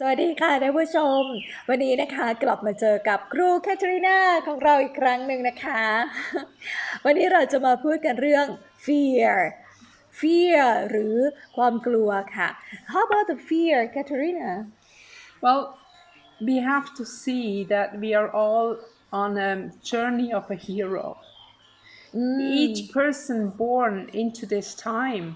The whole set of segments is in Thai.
สวัสดีค่ะท่านผู้ชม วันนี้นะคะกลับมาเจอกับครูแคทรีนาของเราอีกครั้งหนึ่งนะคะ วันนี้เราจะมาพูดกันเรื่อง fear fear หรือความกลัวค่ะ How about the fear Katerina Well, we have to see that we are all on a journey of a hero. Each person born into this time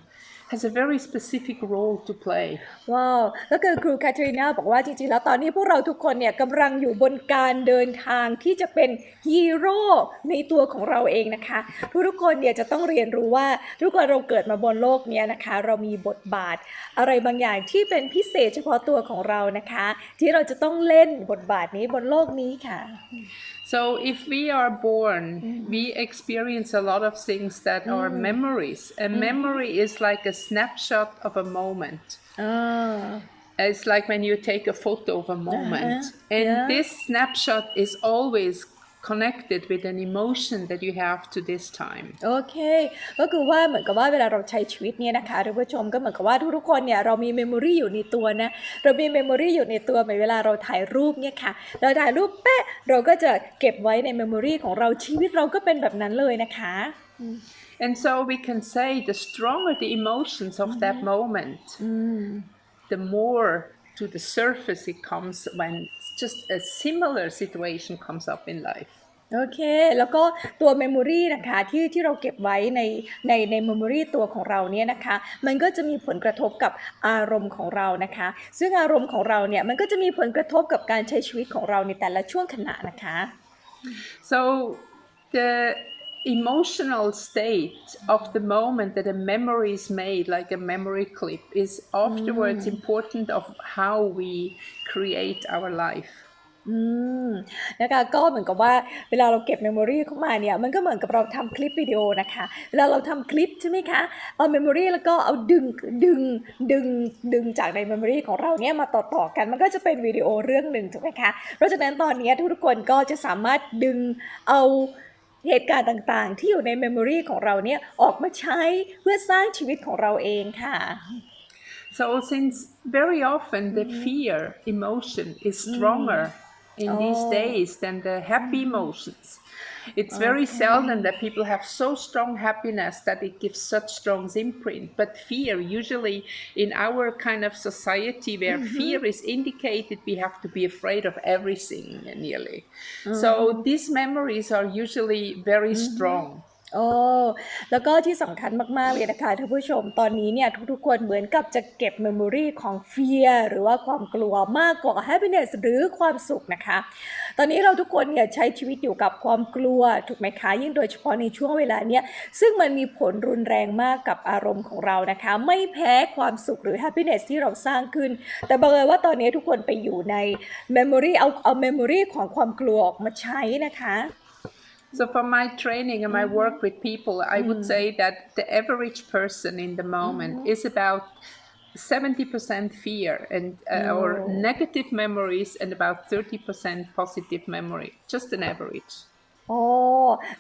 has a very specific role to play. ว้าวก็คือครูแคทรีนาบอกว่าจริงๆ แล้วตอนนี้พวกเราทุกคนเนี่ยกำลังอยู่บนการเดินทางที่จะเป็นฮีโร่ในตัวของเราเองนะคะ ทุกๆคนเนี่ยจะต้องเรียนรู้ว่าทุกคนเราเกิดมาบนโลกนี้นะคะ เรามีบทบาท อะไรบางอย่างที่เป็นพิเศษเฉพาะตัวของเรานะคะ ที่เราจะต้องเล่นบทบาทนี้บนโลกนี้ค่ะ So, if we are born, mm-hmm. we experience a lot of things that are mm. memories. A mm-hmm. memory is like a snapshot of a moment. อ่า It's like when you take a photo of a moment. Uh-huh. And Yeah. this snapshot is always connected with an emotion that you have to this time. โอเค ก็คือว่าเหมือนกับว่าเวลาเราใช้ชีวิตเนี่ยนะคะท่านผู้ชมก็เหมือนกับว่าทุกๆคนเนี่ยเรามีเมมโมรีอยู่ในตัวนะ เรามีเมมโมรีอยู่ในตัวเหมือนเวลาเราถ่ายรูปเนี่ยค่ะ เราถ่ายรูปแปะเราก็จะเก็บไว้ในเมมโมรีของเราชีวิตเราก็เป็นแบบนั้นเลยนะคะ And so we can say the stronger the emotions of that moment, the more to the surface it comes when just a similar situation comes up in life. โอเค แล้วก็ตัวเมมโมรีนะคะที่ที่เราเก็บไว้ในในในเมมโมรีตัวของเราเนี่ยนะคะ มันก็จะมีผลกระทบกับอารมณ์ของเรานะคะ ซึ่งอารมณ์ของเราเนี่ยมันก็จะมีผลกระทบกับการใช้ชีวิตของเราในแต่ละช่วงขณะนะคะ So the emotional state of the moment that a memory is made, like a memory clip, is afterwards important of how we create our life. อืมนะคะก็เหมือนกับว่าเวลาเราเก็บเมมโมรีเข้ามาเนี่ยมันก็เหมือนกับเราทำคลิปวิดีโอนะคะเวลาเราทำคลิปใช่ไหมคะเอาเมมโมรีแล้วก็เอาดึงดึงดึงดึงจากในเมมโมรีของเราเนี่ยมาต่อต่อๆกันมันก็จะเป็นวิดีโอเรื่องหนึ่งถูกไหมคะเพราะฉะนั้นตอนนี้ทุกๆคนก็จะสามารถดึงเอา เหตุการณ์ต่างๆ ที่อยู่ในเมมโมรีของเราเนี่ยออกมาใช้เพื่อสร้างชีวิตของเราเองค่ะ So, since very often the fear emotion is stronger in these Oh. days than the happy emotions, it's very seldom that people have so strong happiness that it gives such strong imprint. But fear, usually in our kind of society where mm-hmm. fear is indicated, we have to be afraid of everything nearly. So, oh. these memories are usually very mm-hmm. strong. โอ้แล้วก็ที่สำคัญมาก ๆ เลยนะคะท่านผู้ชมตอนนี้เนี่ย ทุกๆ คนเหมือนกับจะเก็บเมมโมรีของ fear หรือว่าความกลัวมากกว่า happiness หรือความสุขนะคะ ตอนนี้เราทุกคนเนี่ยใช้ชีวิตอยู่กับความกลัวถูกไหมคะ ยิ่งโดยเฉพาะในช่วงเวลาเนี้ยซึ่งมันมีผลรุนแรงมากกับอารมณ์ของเรานะคะ ไม่แพ้ความสุขหรือ happiness ที่เราสร้างขึ้น แต่บังเอิญว่าตอนนี้ทุกคนไปอยู่ใน memory เอาเอา memory ของความกลัวออกมาใช้นะคะ So, for my training and my work with people, I would say that the average person in the moment is about 70% fear and uh, or negative memories and about 30% positive memory, just an average. อ๋อ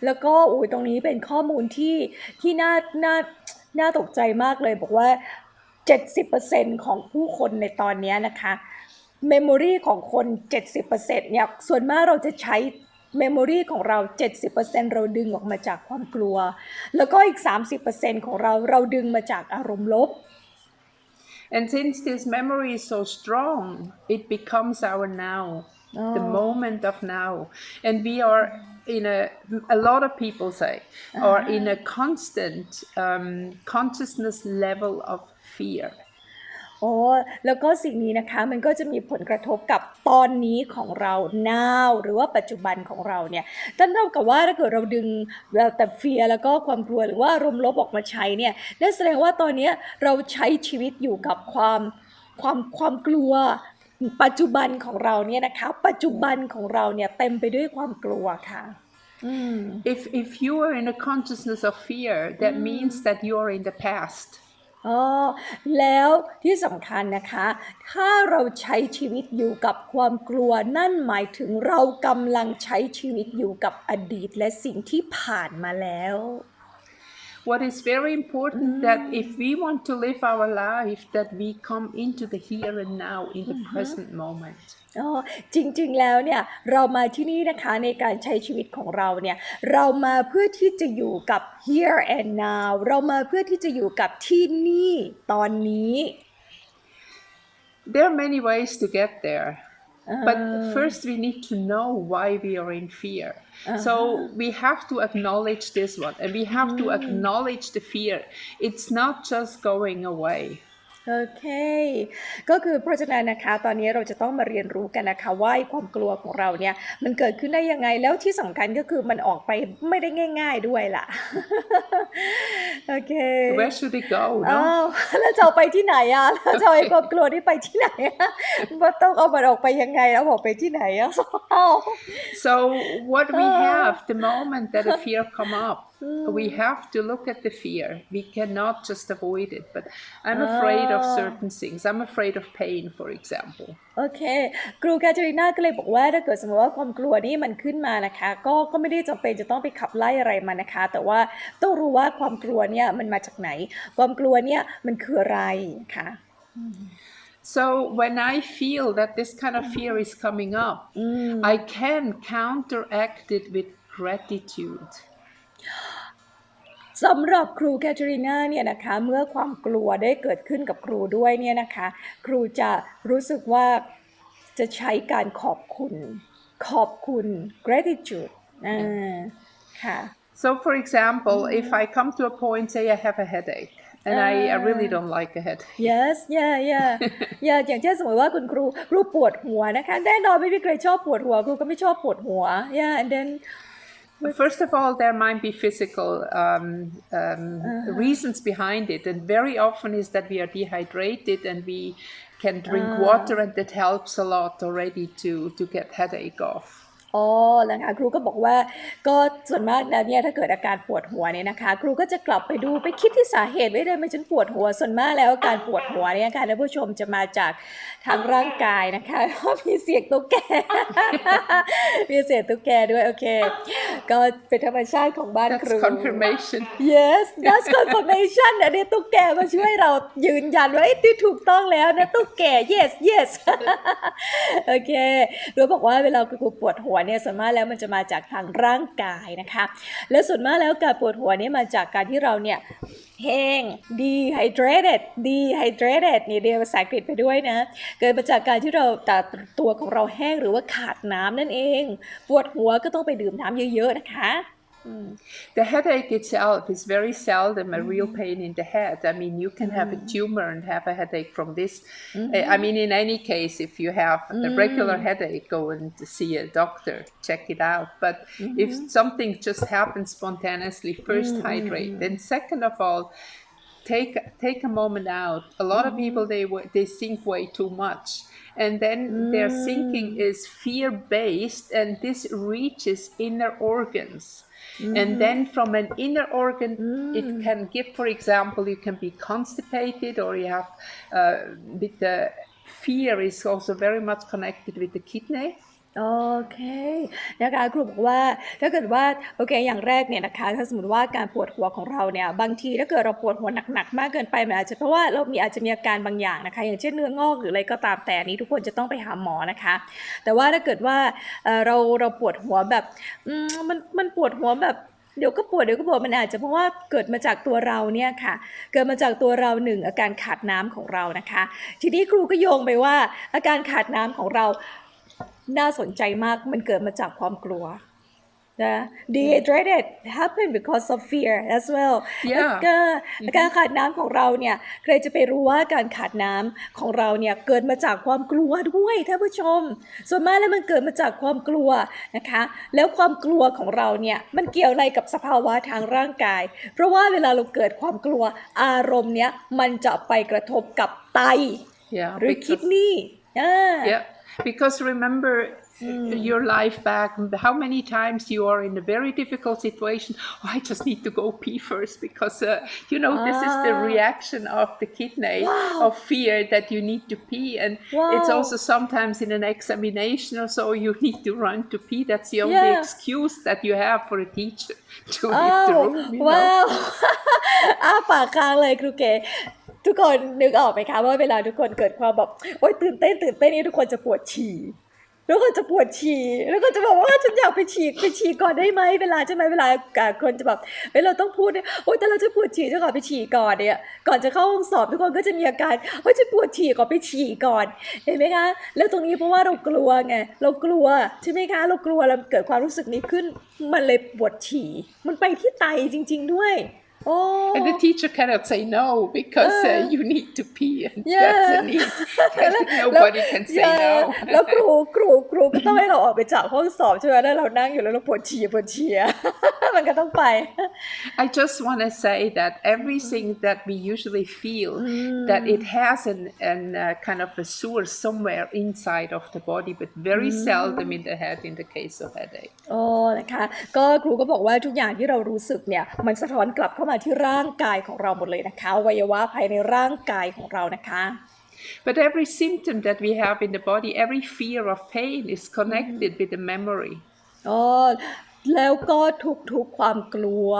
แล้วก็อุ้ยตรงนี้เป็นข้อมูลที่ที่น่าน่าน่าตกใจมากเลยบอกว่า 70%ของผู้คนในตอนเนี้ยนะคะเมมโมรีของคน 70%เนี่ยส่วนมากเราจะใช้ เมมโมรีของเรา 70%เราดึงออกมาจากความกลัว แล้วก็อีก 30%ของเราเราดึงมาจากอารมณ์ลบ And since this memory is so strong, it becomes our now, the Oh. moment of now. And we are in a, a lot of people say, are in a constant um, consciousness level of fear. โอ้แล้วก็สิ่งนี้นะคะมันก็จะมีผลกระทบกับตอนนี้ของเรา now หรือว่าปัจจุบันของเราเนี่ยนั่นเท่ากับว่าถ้าเกิดเราดึงแต่เฟียแล้วก็ความกลัวหรือว่าอารมณ์ลบออกมาใช้เนี่ยนั่นแสดงว่าตอนเนี้ยเราใช้ชีวิตอยู่กับความความความกลัวปัจจุบันของเราเนี่ยนะคะ ปัจจุบันของเราเนี่ยเต็มไปด้วยความกลัวค่ะอืม If, if you are in a consciousness of fear, that means that you are in the past. อ๋อแล้วที่สำคัญนะคะ ถ้าเราใช้ชีวิตอยู่กับความกลัวนั่นหมายถึงเรากำลังใช้ชีวิตอยู่กับอดีตและสิ่งที่ผ่านมาแล้ว what is very important that if we want to live our life, that we come into the here and now in the present moment. อ๋อจริงๆ แล้วเนี่ยเรามาที่นี่นะคะในการใช้ชีวิตของเราเนี่ยเรามาเพื่อที่จะอยู่กับ here and now เรามาเพื่อที่จะอยู่กับที่นี่ตอนนี้ There are many ways to get there. But Uh. first, we need to know why we are in fear. So we have to acknowledge this one and we have to acknowledge the fear. It's not just going away. โอเค ก็คือเพราะฉะนั้นนะคะ ตอนนี้เราจะต้องมาเรียนรู้กันนะคะ ว่าไอ้ความกลัวของเราเนี่ย มันเกิดขึ้นได้ยังไง แล้วที่สำคัญก็คือมันออกไปไม่ได้ง่าย ๆด้วยล่ะ โอเค Where should it go? อ้า No? วแล้วจะเอาไปที่ไหนอะแล้วจะเอาไอ้ความกลัวนี่ไปที่ไหนอะว่าต้องเอามันออกไปยังไงแล้วบอกไปที่ไหนอะอ้าว So what we Ah. have, the moment that a fear come up, we have to look at the fear. We cannot just avoid it. But I'm afraid of Ah. certain things. I'm afraid of pain, for example. โอเค ครูแคทเธอรีนาก็เลยบอกว่าถ้าเกิดสมมติว่าความกลัวนี่มันขึ้นมานะคะ ก็ก็ไม่ได้จำเป็นจะต้องไปขับไล่อะไรมันนะคะ แต่ว่าต้องรู้ว่าความกลัวเนี่ยมันมาจากไหน ความกลัวเนี่ยมันคืออะไรค่ะ So when I feel that this kind of fear is coming up, I can counteract it with gratitude. สำหรับครูแคทเธอรีนาเนี่ยนะคะเมื่อความกลัวได้เกิดขึ้นกับครูด้วยเนี่ยนะคะ ครูจะรู้สึกว่าจะใช้การขอบคุณ ขอบคุณ gratitude อ่าค่ะ So, for example, if I come to a point, say I have a headache, and I, I really Ah. don't like a headache. yes yeah yeah yeah อย่างเช่นสมมติว่าคุณครูครูปวดหัวนะคะแน่นอนไม่มีใครชอบปวดหัว ครูก็ไม่ชอบปวดหัว yeah and then First of all, there might be physical um, um, reasons behind it, and very often is that we are dehydrated and we can drink water, and that helps a lot already to to get headache off. อ๋อแล้วนะคะครูก็บอกว่าก็ส่วนมากแล้วเนี่ยถ้าเกิดอาการปวดหัวเนี่ยนะคะ ครูก็จะกลับไปดูไปคิดที่สาเหตุว่าทำไมฉันปวดหัวส่วนมากแล้วการปวดหัวเนี่ยค่ะท่านผู้ชมจะมาจากทางร่างกายนะคะเพราะมีเสียงตุ๊กแกมีเสียงตุ๊กแกด้วยโอเคก็เป็นธรรมชาติของบ้าน That's ครู confirmation. yes that's confirmation อันนี้ตุ๊กแกมาช่วยเรายืนยันว่าไอ้ที่ถูกต้องแล้วนะตุ๊กแก yes yes โอเครู้บอกว่าเวลาครูปวดหัวเนี่ยส่วนมากแล้วมันจะมาจากทางร่างกายนะคะ และส่วนมากแล้วการปวดหัวเนี่ยมาจากการที่เราเนี่ยแห้ง dehydrated dehydrated นี่เรียนภาษาอังกฤษไปด้วยนะ เกิดมาจากการที่เราตัดตัวของเราแห้งหรือว่าขาดน้ำนั่นเอง ปวดหัวก็ต้องไปดื่มน้ำเยอะๆนะคะ Mm. The headache itself is very seldom a real mm. pain in the head. I mean, you can have a mm. tumor and have a headache from this. Uh, I mm-hmm. mean, in any case, if you have a regular headache, go and see a doctor, check it out. But if mm-hmm. something just happens spontaneously, first hydrate. Mm-hmm. Then, second of all, take take a moment out. A lot of people they wa- they think way too much. And then their thinking is fear based, and this reaches inner organs. And then from an inner organ, it can give, for example, you can be constipated or you have uh, with the fear is also very much connected with the kidney. โอเคนะคะ ครูบอกว่าถ้าเกิดว่าโอเคอย่างแรกเนี่ยนะคะ ถ้าสมมติว่าการปวดหัวของเราเนี่ยบางทีถ้าเกิดเราปวดหัวหนักๆมากเกินไปมันอาจจะเพราะว่าเรามีอาจจะมีอาการบางอย่างนะคะ อย่างเช่นเนื้องอกหรืออะไรก็ตามแต่นี้ทุกคนจะต้องไปหาหมอนะคะ แต่ว่าถ้าเกิดว่าเราเราปวดหัวแบบมมันมันปวดหัวแบบเดี๋ยวก็ปวดเดี๋ยวก็ปวดมันอาจจะเพราะว่าเกิดมาจากตัวเราเนี่ยค่ะ เกิดมาจากตัวเราหนึ่งอาการขาดน้ำของเรานะคะ ทีนี้ครูก็โยงไปว่าอาการขาดน้ำของเรา น่าสนใจมากมันเกิดมาจากความกลัวนะ dehydrated happen because of fear as well Yeah. แล้วก็การขาดน้ำของเราเนี่ยใครจะไปรู้ว่าการขาดน้ำของเราเนี่ยเกิดมาจากความกลัวด้วยท่านผู้ชม ส่วนมากแล้วมันเกิดมาจากความกลัวนะคะ แล้วความกลัวของเราเนี่ยมันเกี่ยวอะไรกับสภาวะทางร่างกาย เพราะว่าเวลาเราเกิดความกลัวอารมณ์เนี้ยมันจะไปกระทบกับไต Yeah. หรือ because- คิดนี่อ่า Yeah, because remember your life back, how many times you are in a very difficult situation. Oh, I just need to go pee first because, uh, you know, this is the Ah. reaction of the kidney Wow. of fear that you need to pee. And it's Wow. also sometimes in an examination or so, you need to run to pee. That's the only Yeah. excuse that you have for a teacher to อ้า leave the ว room. You ว้า know? ว อ้าปากค้างเลยครูเก๋ ทุกคนนึกออกไหมคะว่าเวลาทุกคนเกิดความแบบโอ๊ยตื่นเต้นตื่นเต้นนี่ทุกคนจะปวดฉี่ทุกคนจะปวดฉี่ แล้วก็จะบอกว่าฉันอยากไปฉี่ไปฉี่ก่อนได้ไหมเวลาใช่ไหมเวลาคนจะแบบเฮ้ยเราต้องพูดเนี่ยโอ๊ยแต่เราจะปวดฉี่จะขอไปฉี่ก่อนเนี่ย ก่อนจะเข้าห้องสอบทุกคนก็จะมีอาการเฮ้ยจะปวดฉี่ก่อนไปฉี่ก่อน เห็นไหมคะ แล้วตรงนี้เพราะว่าเรากลัวไง เรากลัวใช่ไหมคะ เรากลัวเราเกิดความรู้สึกนี้ขึ้น มันเลยปวดฉี่ มันไปที่ไตจริง ๆ ด้วย โอ้ And the teacher cannot say no because uh, Ah. you need to pee. And Yeah. that's a need. Nobody can say แย่ no. แล้วครูครูครูก็ต้องให้เราออกไปจากห้องสอบใช่ไหมแล้วเรานั่งอยู่แล้วเราปวดฉี่ปวดฉี่อะ มันก็ต้องไป I just want to say that everything that we usually feel, that it has an, an uh, kind of a source somewhere inside of the body, but very seldom in the head in the case of headache. โอ้นะคะ ก็ครูก็บอกว่าทุกอย่างที่เรารู้สึกเนี่ย มันสะท้อนกลับเข้ามา าที่ร่างกายของเราหมดเลยนะคะอวัยวะภายในร่างกายของเรานะคะ But every symptom that we have in the body, every fear of pain is connected with the memory. อ๋อแล้วก็ทุกๆความกลัว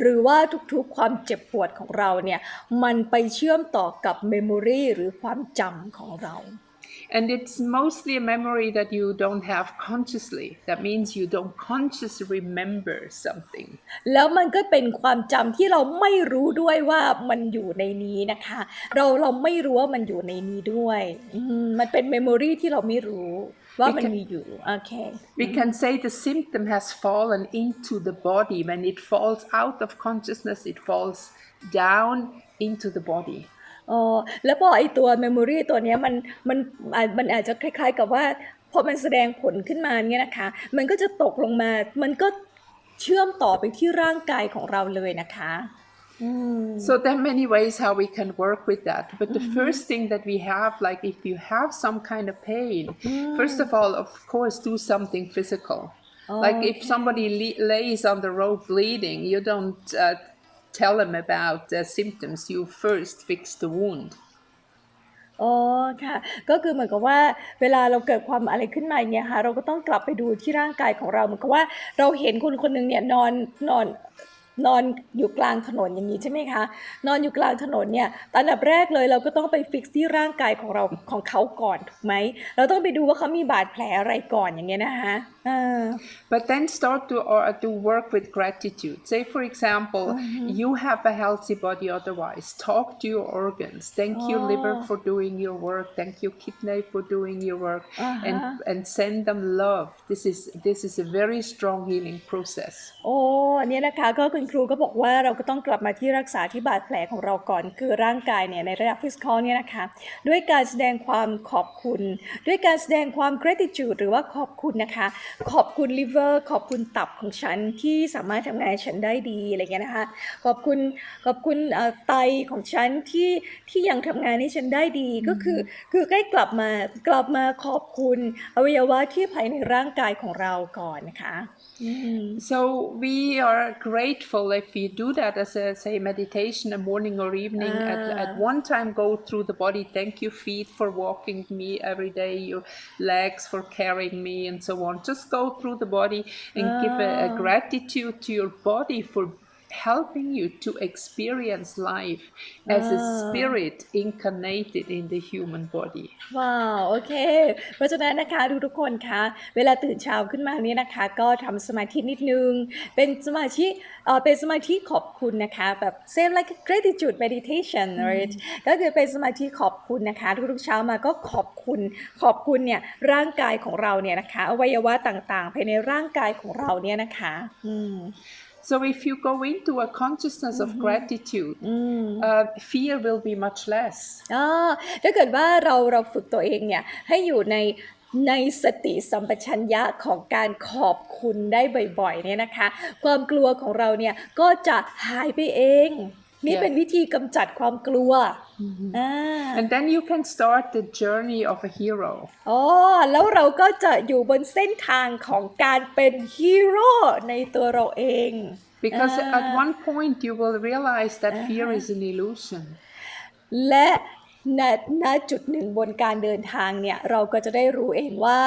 หรือว่าทุกๆความเจ็บปวดของเราเนี่ย มันไปเชื่อมต่อกับเมมโมรีหรือความจำของเรา And it's mostly a memory that you don't have consciously. That means you don't consciously remember something. แล้วมันก็เป็นความจำที่เราไม่รู้ด้วยว่ามันอยู่ในนี้นะคะ เราเราไม่รู้ว่ามันอยู่ในนี้ด้วยอืมมันเป็นเมมโมรีที่เราไม่รู้ว่ามันมีอยู่ โอเค We can say the symptom has fallen into the body. When it falls out of consciousness, it falls down into the body. อ๋อแล้วพอไอตัวเมมโมรีตัวเนี้ยมันมันอ่ามันอาจจะคล้าย ๆ กับว่าพอมันแสดงผลขึ้นมาเนี่ยนะคะ มันก็จะตกลงมา มันก็เชื่อมต่อไปที่ร่างกายของเราเลยนะคะอืม So there are many ways how we can work with that. But the first thing that we have, like if you have some kind of pain, first of all, of course, do something physical. Like if somebody le- lays on the road bleeding, you don't uh, tell them about the symptoms. You first fix the wound. อ๋อค่ะ ก็คือเหมือนกับว่าเวลาเราเกิดความอะไรขึ้นมาอย่างเงี้ยค่ะ เราก็ต้องกลับไปดูที่ร่างกายของเราเหมือนกับว่าเราเห็นคนคนหนึ่งเนี่ยนอนนอนนอนอยู่กลางถนนอย่างนี้ใช่ไหมคะ นอนอยู่กลางถนนเนี่ยอันดับแรกเลยเราก็ต้องไปฟิกซ์ที่ร่างกายของเราของเขาก่อนถูกไหม เราต้องไปดูว่าเขามีบาดแผลอะไรก่อนอย่างเงี้ยนะคะ อ่า But then start to or to work with gratitude. Say, for example, you have a healthy body otherwise. Talk to your organs. Thank you, liver, Oh. for doing your work. Thank you, kidney, for doing your work, Uh-huh. and and send them love. This is this is a very strong healing process. โอ้อันนี้นะคะก็คุณครูก็บอกว่าเราก็ต้องกลับมาที่รักษาที่บาดแผลของเราก่อน คือร่างกายเนี่ยในระดับฟิสิกอลเนี่ยนะคะ ด้วยการแสดงความขอบคุณ ด้วยการแสดงความ gratitude หรือว่าขอบคุณนะคะ ขอบคุณลิเวอร์ขอบคุณตับของฉันที่สามารถทำงานฉันได้ดีอะไรเงี้ยนะคะขอบคุณขอบคุณไตของฉันที่ที่ยังทำงานให้ฉันได้ดีก็คือ คือใกล้กลับมากลับมาขอบคุณอวัยวะที่ภายในร่างกายของเราก่อนนะคะ อืม So we are grateful if you do that as a say meditation, a morning or evening. At, at Ah. one time, go through the body. Thank you, feet, for walking me every day. Your legs for carrying me, and so on. Just go through the body and give a, a Ah. gratitude to your body for helping you to experience life as a Ah. spirit incarnated in the human body. ว้าวโอเค เพราะฉะนั้นนะคะทุกทุกๆคนคะ เวลาตื่นเช้าขึ้นมาเนี่ยนะคะ ก็ทำสมาธินิดนึง เป็นสมาธิเออเป็นสมาธิขอบคุณนะคะ แบบ same like gratitude meditation right ก็คือเป็นสมาธิขอบคุณนะคะ ทุกๆเช้ามาก็ขอบคุณ ขอบคุณเนี่ยร่างกายของเราเนี่ยนะคะ อวัยวะต่างๆ ภายในร่างกายของเราเนี่ยนะคะ อืม So if you go into a consciousness of gratitude, อืม uh, fear will be much less. อ่าถ้าเกิดว่าเราเราฝึกตัวเองเนี่ยให้อยู่ในในสติสัมปชัญญะของการขอบคุณได้บ่อยๆเนี่ยนะคะ ความกลัวของเราเนี่ยก็จะหายไปเอง นี่ Yeah. เป็นวิธีกำจัดความกลัวอ่า And then you can start the journey of a hero. อ๋อแล้วเราก็จะอยู่บนเส้นทางของการเป็นฮีโร่ในตัวเราเอง Because Ah. at one point you will realize that fear is an illusion. และ ณณจุดหนึ่งบนการเดินทางเนี่ยเราก็จะได้รู้เองว่า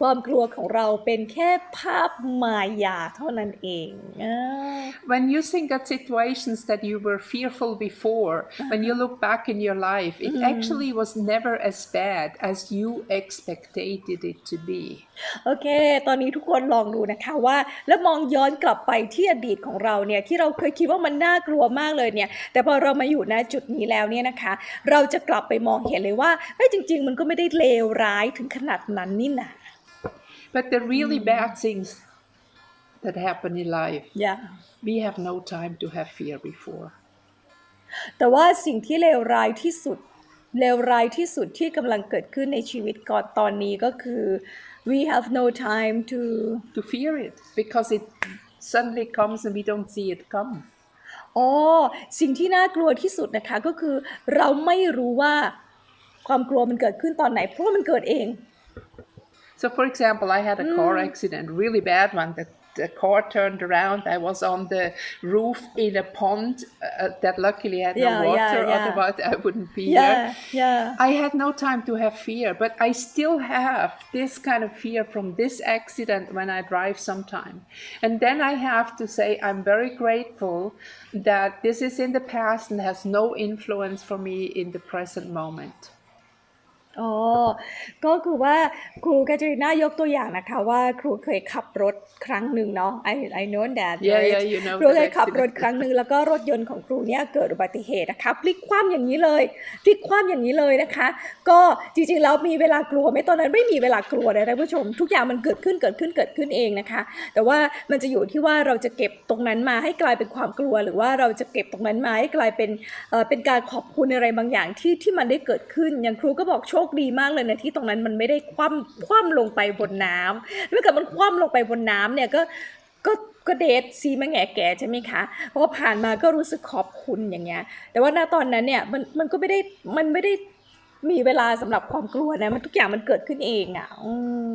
ความกลัวของเราเป็นแค่ภาพมายาเท่านั้นเองอ่า When you think at situations that you were fearful before, when you look back in your life, it actually was never as bad as you expected it to be. โอเค ตอนนี้ทุกคนลองดูนะคะว่า แล้วมองย้อนกลับไปที่อดีตของเราเนี่ยที่เราเคยคิดว่ามันน่ากลัวมากเลยเนี่ยแต่พอเรามาอยู่ณจุดนี้แล้วเนี่ยนะคะ เราจะกลับไปมองเห็นเลยว่าเฮ้ยจริง ๆ มันก็ไม่ได้เลวร้ายถึงขนาดนั้นนี่นะ But the really bad things that happen in life, อย่า we have no time to have fear before. แต่ว่าสิ่งที่เลวร้ายที่สุดเลวร้ายที่สุดที่กำลังเกิดขึ้นในชีวิตก่อนตอนนี้ก็คือ we have no time to To fear it because it suddenly comes and we don't see it come. อ๋อสิ่งที่น่ากลัวที่สุดนะคะก็คือเราไม่รู้ว่าความกลัวมันเกิดขึ้นตอนไหน เพราะว่ามันเกิดเอง So, for example, I had a car accident, really bad one. The, the car turned around. I was on the roof in a pond uh, that luckily had Yeah, no yeah, water, yeah. otherwise I wouldn't be yeah here. yeah I had no time to have fear, but I still have this kind of fear from this accident when I drive sometime. And then I have to say, I'm very grateful that this is in the past and has no influence for me in the present moment. อ๋อ ก็คือว่าครูแคทรีน่ายกตัวอย่างนะคะว่าครูเคยขับรถครั้งหนึ่งเนาะ I I know that Yeah, right? yeah, you know ครูเคย that ขับรถ accident. ครั้งหนึ่งแล้วก็รถยนต์ของครูเนี่ยเกิดอุบัติเหตุนะคะพลิกคว่ำอย่างนี้เลยพลิกคว่ำอย่างนี้เลยนะคะ ก็จริงๆแล้วมีเวลากลัวไหมตอนนั้นไม่มีเวลากลัวเลยนะท่านผู้ชม ทุกอย่างมันเกิดขึ้นเกิดขึ้นเกิดขึ้นเองนะคะ แต่ว่ามันจะอยู่ที่ว่าเราจะเก็บตรงนั้นมาให้กลายเป็นความกลัว หรือว่าเราจะเก็บตรงนั้นมาให้กลายเป็นเอ่อเป็นการขอบคุณอะไรบางอย่างที่ที่มันได้เกิดขึ้นอย่างครูก็บอกโชคดีมากเลยนะที่ตรงนั้นมันไม่ได้คว่ำคว่ำลงไปบนน้ำถ้าเกิดมันคว่ำลงไปบนน้ำเนี่ยก็ก็ก็เดทซีมาแง่แก่ใช่ไหมคะเพราะว่าผ่านมาก็รู้สึกขอบคุณอย่างเงี้ย แต่ว่าณตอนนั้นเนี่ยมันมันก็ไม่ได้มันไม่ได้มีเวลาสำหรับความกลัวนะมันทุกอย่างมันเกิดขึ้นเองอะอืม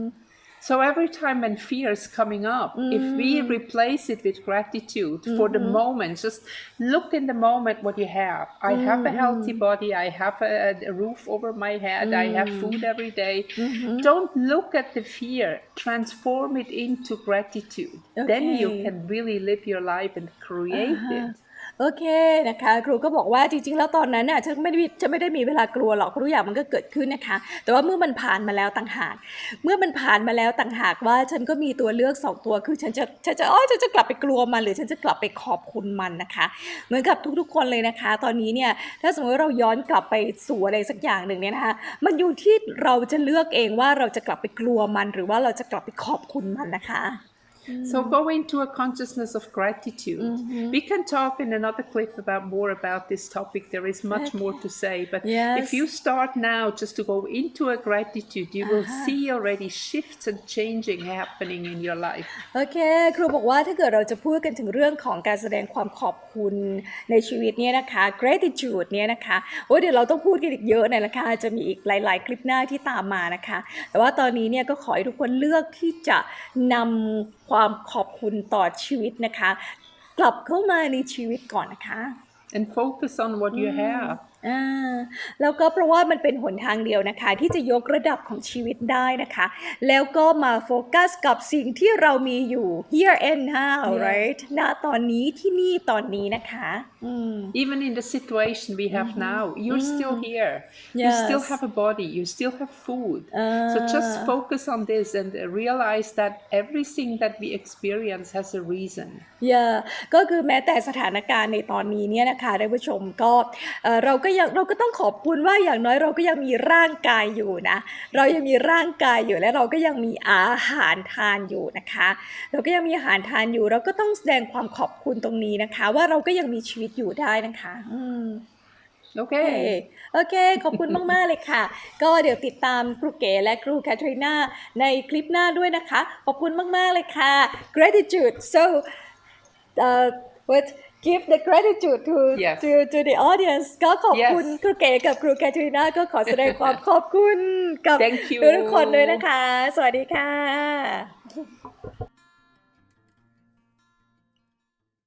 So every time when fear is coming up, if we mm. replace it with gratitude for the mm-hmm. moment, just look in the moment what you have. I have a healthy mm. body. I have a, a roof over my head. I have mm. food every day. Mm-hmm. Don't look at the fear. Transform it into gratitude. Then you can really live your life and create uh-huh. it. โอเคนะคะ ครูก็บอกว่าจริง ๆ แล้วตอนนั้นน่ะฉันไม่ได้จะไม่ได้มีเวลากลัวหรอกเพราะทุกอย่างมันก็เกิดขึ้นนะคะ แต่ว่าเมื่อมันผ่านมาแล้วต่างหาก เมื่อมันผ่านมาแล้วต่างหากว่าฉันก็มีตัวเลือกสองตัวคือฉันจะฉันจะอ๋อฉันจะกลับไปกลัวมันหรือฉันจะกลับไปขอบคุณมันนะคะ เหมือนกับทุกๆ คนเลยนะคะ ตอนนี้เนี่ยถ้าสมมติเราย้อนกลับไปสู่อะไรสักอย่างหนึ่งเนี่ยนะคะมันอยู่ที่เราจะเลือกเองว่าเราจะกลับไปกลัวมัน หรือว่าเราจะกลับไปขอบคุณมันนะคะ So go into a consciousness of gratitude. We can talk in another clip about more about this topic. There is much more to say, but Yes. if you start now just to go into a gratitude, you will see already shifts and changing happening in your life. โอเคครูบอกว่าถ้าเกิดเราจะพูดกันถึงเรื่องของการแสดงความขอบคุณในชีวิตเนี่ยนะคะ gratitude เนี่ยนะคะโอ้ยเดี๋ยวเราต้องพูดกันอีกเยอะเลยนะคะจะมีอีกหลาย ๆ คลิปหน้าที่ตามมานะคะ แต่ว่าตอนนี้เนี่ยก็ขอให้ทุกคนเลือกที่จะนำ ความขอบคุณต่อชีวิตนะคะ กลับเข้ามาในชีวิตก่อนนะคะ And focus on what you have. อ่าแล้วก็เพราะว่ามันเป็นหนทางเดียวนะคะ ที่จะยกระดับของชีวิตได้นะคะ แล้วก็มาโฟกัสกับสิ่งที่เรามีอยู่ here and now Yeah. right ณตอนนี้ที่นี่ตอนนี้นะคะ อืม Even in the situation we have now, you're still here. You still Yes. have a body, you still have food. so just Ah. focus on this and uh, realize that everything that we experience has a reason. อย่าก็คือแม้แต่สถานการณ์ในตอนนี้เนี่ยนะคะท่านผู้ชมก็เอ่อเราก็ยังเราก็ต้องขอบคุณว่าอย่างน้อยเราก็ยังมีร่างกายอยู่นะ เรายังมีร่างกายอยู่และเราก็ยังมีอาหารทานอยู่นะคะ เราก็ยังมีอาหารทานอยู่ เราก็ต้องแสดงความขอบคุณตรงนี้นะคะ ว่าเราก็ยังมีชีวิตอยู่ได้นะคะ อืมโอเค Okay. โอเค ขอบคุณมาก ๆ เลยค่ะ ก็เดี๋ยวติดตามครูเก๋และครูแคทรีนาในคลิปหน้าด้วยนะคะ ขอบคุณมาก ๆ เลยค่ะ gratitude so uh, what give the gratitude to Yes. to to the audience ก็ขอบ Yes. คุณครูเก๋กับครูแคทรีนาก็ขอแสดงความขอบคุณกับ Thank you ทุกๆคนด้วยนะคะ สวัสดีค่ะ